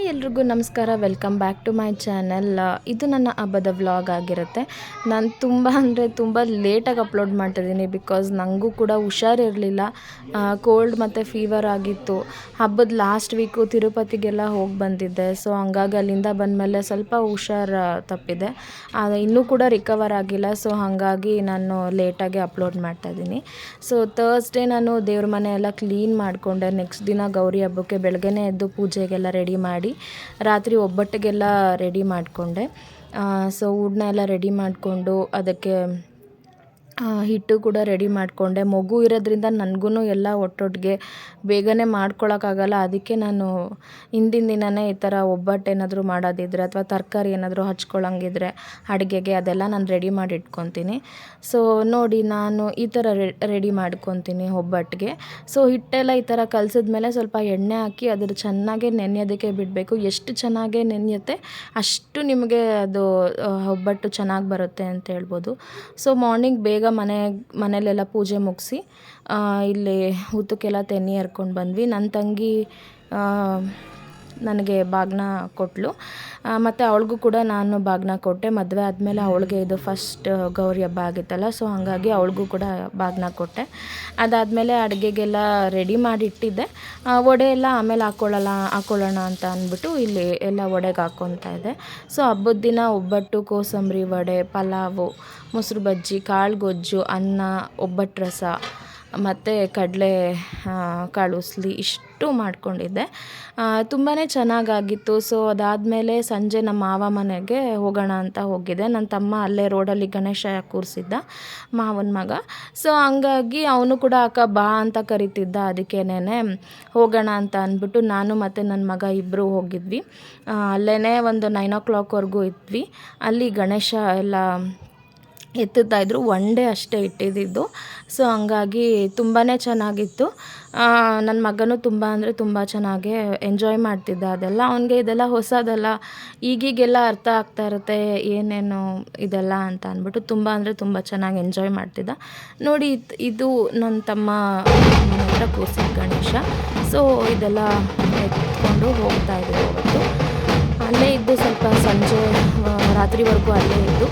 Hi ಎಲ್ರಿಗೂ ನಮಸ್ಕಾರ. Welcome back to my channel ಇದು ನನ್ನ ಹಬ್ಬದ ವ್ಲಾಗ್ ಆಗಿರುತ್ತೆ. ನಾನು ತುಂಬ ಅಂದರೆ ತುಂಬ ಲೇಟಾಗಿ ಅಪ್ಲೋಡ್ ಮಾಡ್ತಿದ್ದೀನಿ ಬಿಕಾಸ್ ನನಗೂ ಕೂಡ ಹುಷಾರಿರಲಿಲ್ಲ ಕೋಲ್ಡ್ ಮತ್ತು ಫೀವರ್ ಆಗಿತ್ತು. ಹಬ್ಬದ ಲಾಸ್ಟ್ ವೀಕು ತಿರುಪತಿಗೆಲ್ಲ ಹೋಗಿ ಬಂದಿದ್ದೆ. ಸೊ ಹಂಗಾಗಿ ಅಲ್ಲಿಂದ ಬಂದಮೇಲೆ ಸ್ವಲ್ಪ ಹುಷಾರು ತಪ್ಪಿದೆ. ಇನ್ನೂ ಕೂಡ ರಿಕವರ್ ಆಗಿಲ್ಲ. ಸೊ ಹಾಗಾಗಿ ನಾನು ಲೇಟಾಗಿ ಅಪ್ಲೋಡ್ ಮಾಡ್ತಾಯಿದ್ದೀನಿ. ಸೊ ತರ್ಸ್ಡೇ ನಾನು ದೇವ್ರ ಮನೆ ಎಲ್ಲ ಕ್ಲೀನ್ ಮಾಡಿಕೊಂಡೆ. ನೆಕ್ಸ್ಟ್ ದಿನ ಗೌರಿ ಹಬ್ಬಕ್ಕೆ ಬೆಳಗ್ಗೆನೇ ಎದ್ದು ಪೂಜೆಗೆಲ್ಲ ರೆಡಿ ಮಾಡಿ ರಾತ್ರಿ ಒಬ್ಬಟ್ಟಿಗೆಲ್ಲ ರೆಡಿ ಮಾಡಿಕೊಂಡೆ. ಸೊ ಹೂರ್ಣ ಎಲ್ಲ ರೆಡಿ ಮಾಡಿಕೊಂಡು ಅದಕ್ಕೆ ಹಿಟ್ಟು ಕೂಡ ರೆಡಿ ಮಾಡಿಕೊಂಡೆ. ಮಗು ಇರೋದ್ರಿಂದ ನನಗೂ ಎಲ್ಲ ಒಟ್ಟೊಟ್ಟಿಗೆ ಬೇಗನೆ ಮಾಡ್ಕೊಳ್ಳೋಕ್ಕಾಗಲ್ಲ ಅದಕ್ಕೆ ನಾನು ಹಿಂದಿನ ದಿನವೇ ಈ ಥರ ಒಬ್ಬಟ್ಟು ಏನಾದರೂ ಮಾಡೋದಿದ್ರೆ ಅಥವಾ ತರಕಾರಿ ಏನಾದರೂ ಹಚ್ಕೊಳ್ಳೋಂಗಿದ್ರೆ ಅಡುಗೆಗೆ ಅದೆಲ್ಲ ನಾನು ರೆಡಿ ಮಾಡಿ ಇಟ್ಕೊತೀನಿ ಸೊ ನೋಡಿ ನಾನು ಈ ಥರ ರೆಡಿ ಮಾಡ್ಕೊತೀನಿ ಒಬ್ಬಟ್ಟಿಗೆ. ಸೊ ಹಿಟ್ಟೆಲ್ಲ ಈ ಥರ ಕಲಸಿದ್ಮೇಲೆ ಸ್ವಲ್ಪ ಎಣ್ಣೆ ಹಾಕಿ ಅದ್ರ ಚೆನ್ನಾಗೆ ನೆನೆಯೋದಕ್ಕೆ ಬಿಡಬೇಕು. ಎಷ್ಟು ಚೆನ್ನಾಗೆ ನೆನೆಯುತ್ತೆ ಅಷ್ಟು ನಿಮಗೆ ಅದು ಒಬ್ಬಟ್ಟು ಚೆನ್ನಾಗಿ ಬರುತ್ತೆ ಅಂತ ಹೇಳ್ಬೋದು. ಸೊ ಮಾರ್ನಿಂಗ್ ಬೇಗ ಮನೆ ಮನೇಲೆಲ್ಲ ಪೂಜೆ ಮುಗಿಸಿ ಇಲ್ಲಿ ಊಟಕ್ಕೆಲ್ಲ ತೆನಿ ಹರ್ಕೊಂಡು ಬಂದ್ವಿ. ನನ್ನ ತಂಗಿ ನನಗೆ ಬಾಗ್ನ ಕೊಟ್ಟಳು ಮತ್ತು ಅವಳಿಗೂ ಕೂಡ ನಾನು ಬಾಗ್ನ ಕೊಟ್ಟೆ. ಮದುವೆ ಆದಮೇಲೆ ಅವಳಿಗೆ ಇದು ಫಸ್ಟ್ ಗೌರಿ ಹಬ್ಬ ಆಗಿತ್ತಲ್ಲ ಸೊ ಹಾಗಾಗಿ ಅವಳಿಗೂ ಕೂಡ ಬಾಗ್ನ ಕೊಟ್ಟೆ. ಅದಾದಮೇಲೆ ಅಡುಗೆಗೆಲ್ಲ ರೆಡಿ ಮಾಡಿ ವಡೆ ಎಲ್ಲ ಆಮೇಲೆ ಹಾಕ್ಕೊಳ್ಳಲ್ಲ ಹಾಕ್ಕೊಳ್ಳೋಣ ಅಂತ ಅಂದ್ಬಿಟ್ಟು ಇಲ್ಲಿ ಎಲ್ಲ ವಡೆಗೆ ಹಾಕ್ಕೊತಾ ಇದ್ದೆ. ಸೊ ಹಬ್ಬದ ದಿನ ಒಬ್ಬಟ್ಟು, ಕೋಸಂಬರಿ, ವಡೆ, ಪಲಾವು ಮೊಸರು ಬಜ್ಜಿ ಕಾಳು ಗೊಜ್ಜು ಅನ್ನ, ಒಬ್ಬಟ್ಟು ರಸ, ಮತ್ತು ಕಡಲೆ ಕಾಳು ಉಸ್ಲಿ ಇಷ್ಟು ಮಾಡಿಕೊಂಡಿದ್ದೆ. ತುಂಬಾ ಚೆನ್ನಾಗಾಗಿತ್ತು. ಸೊ ಅದಾದಮೇಲೆ ಸಂಜೆ ನಮ್ಮ ಮಾವ ಮನೆಗೆ ಹೋಗೋಣ ಅಂತ ಹೋಗಿದ್ದೆ. ನನ್ನ ತಮ್ಮ ಅಲ್ಲೇ ರೋಡಲ್ಲಿ ಗಣೇಶ ಕೂರಿಸಿದ್ದ ಮಾವನ ಮಗ. ಸೊ ಹಂಗಾಗಿ ಅವನು ಕೂಡ, ಅಕ್ಕ, ಬಾ ಅಂತ ಕರಿತಿದ್ದ. ಅದಕ್ಕೇನೆ ಹೋಗೋಣ ಅಂತ ಅಂದ್ಬಿಟ್ಟು ನಾನು ಮತ್ತು ನನ್ನ ಮಗ ಇಬ್ಬರು ಹೋಗಿದ್ವಿ. ಅಲ್ಲೇ ಒಂದು ನೈನ್ ಓ ಕ್ಲಾಕ್ವರೆಗೂ ಇದ್ವಿ. ಅಲ್ಲಿ ಗಣೇಶ ಎಲ್ಲ ಎತ್ತುತ್ತಾ ಇದ್ರು ಒನ್ ಡೇ ಅಷ್ಟೇ ಇಟ್ಟಿದ್ದಿದ್ದು. ಸೊ ಹಂಗಾಗಿ ತುಂಬಾ ಚೆನ್ನಾಗಿತ್ತು. ನನ್ನ ಮಗನೂ ತುಂಬ ಅಂದರೆ ತುಂಬ ಚೆನ್ನಾಗಿ ಎಂಜಾಯ್ ಮಾಡ್ತಿದ್ದ ಅದೆಲ್ಲ. ಅವನಿಗೆ ಇದೆಲ್ಲ ಹೊಸದಲ್ಲ. ಈಗೀಗೆಲ್ಲ ಅರ್ಥ ಆಗ್ತಾ ಇರುತ್ತೆ, ಏನೇನು ಇದೆಲ್ಲ ಅಂತ ಅಂದ್ಬಿಟ್ಟು ತುಂಬ ಅಂದರೆ ತುಂಬ ಚೆನ್ನಾಗಿ ಎಂಜಾಯ್ ಮಾಡ್ತಿದ್ದ. ನೋಡಿ, ಇದ್- ನನ್ನ ತಮ್ಮ ಹತ್ರ ಕೂರ್ಸಿದ ಗಣೇಶ. ಸೊ ಇದೆಲ್ಲ ಎತ್ಕೊಂಡು ಹೋಗ್ತಾ ಇದ್ದೀವಿ ಅವತ್ತು ಅಲ್ಲೇ ಇದ್ದು ಸ್ವಲ್ಪ ಸಂಜೆ ರಾತ್ರಿವರೆಗೂ ಅಲ್ಲೇ ಇದ್ದು.